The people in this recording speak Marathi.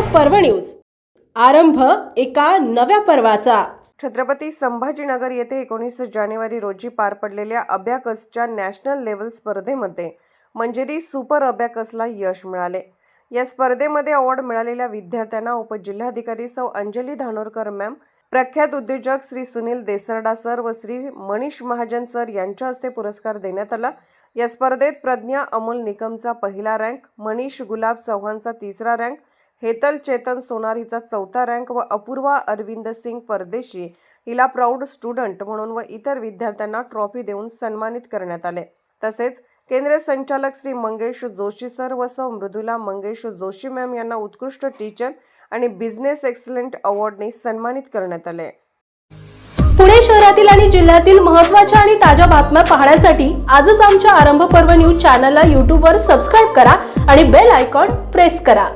पर्व न्यूज. आरंभ एका नव्या पर्वाचा. छत्रपती संभाजीनगर येथे एकोणीस जानेवारी रोजी पार पडलेल्या अभ्याकसच्या नॅशनल लेवल स्पर्धेमध्ये मंजिरी सुपर अभ्याकसला यश मिळाले. या स्पर्धेमध्ये अवॉर्ड मिळालेल्या विद्यार्थ्यांना उपजिल्हाधिकारी सौ. अंजली धानोरकर मॅम प्रख्यात उद्योजक श्री सुनील देसरडा सर व श्री मनीष महाजन सर यांच्या हस्ते पुरस्कार देण्यात आला. या स्पर्धेत प्रज्ञा अमोल निकमचा पहिला रँक मनीष गुलाब चव्हाणचा तिसरा रँक हेतल चेतन सोनार हिचा चौथा रँक व अपूर्वा अरविंद सिंग परदेशी हिला प्राऊड स्टुडंट म्हणून व इतर विद्यार्थ्यांना ट्रॉफी देऊन सन्मानित करण्यात आले. तसेच केंद्रीय संचालक श्री मंगेश जोशी सर व सौ मृदुला मंगेश जोशी मॅम यांना उत्कृष्ट टीचर आणि बिझनेस एक्सलंट अवॉर्डने सन्मानित करण्यात आले. पुणे शहरातील आणि जिल्ह्यातील महत्त्वाच्या आणि ताज्या बातम्या पाहण्यासाठी आजच आमच्या आरंभ पर्व न्यूज चॅनलला यूट्यूबवर सबस्क्राईब करा आणि बेल आयकॉन प्रेस करा.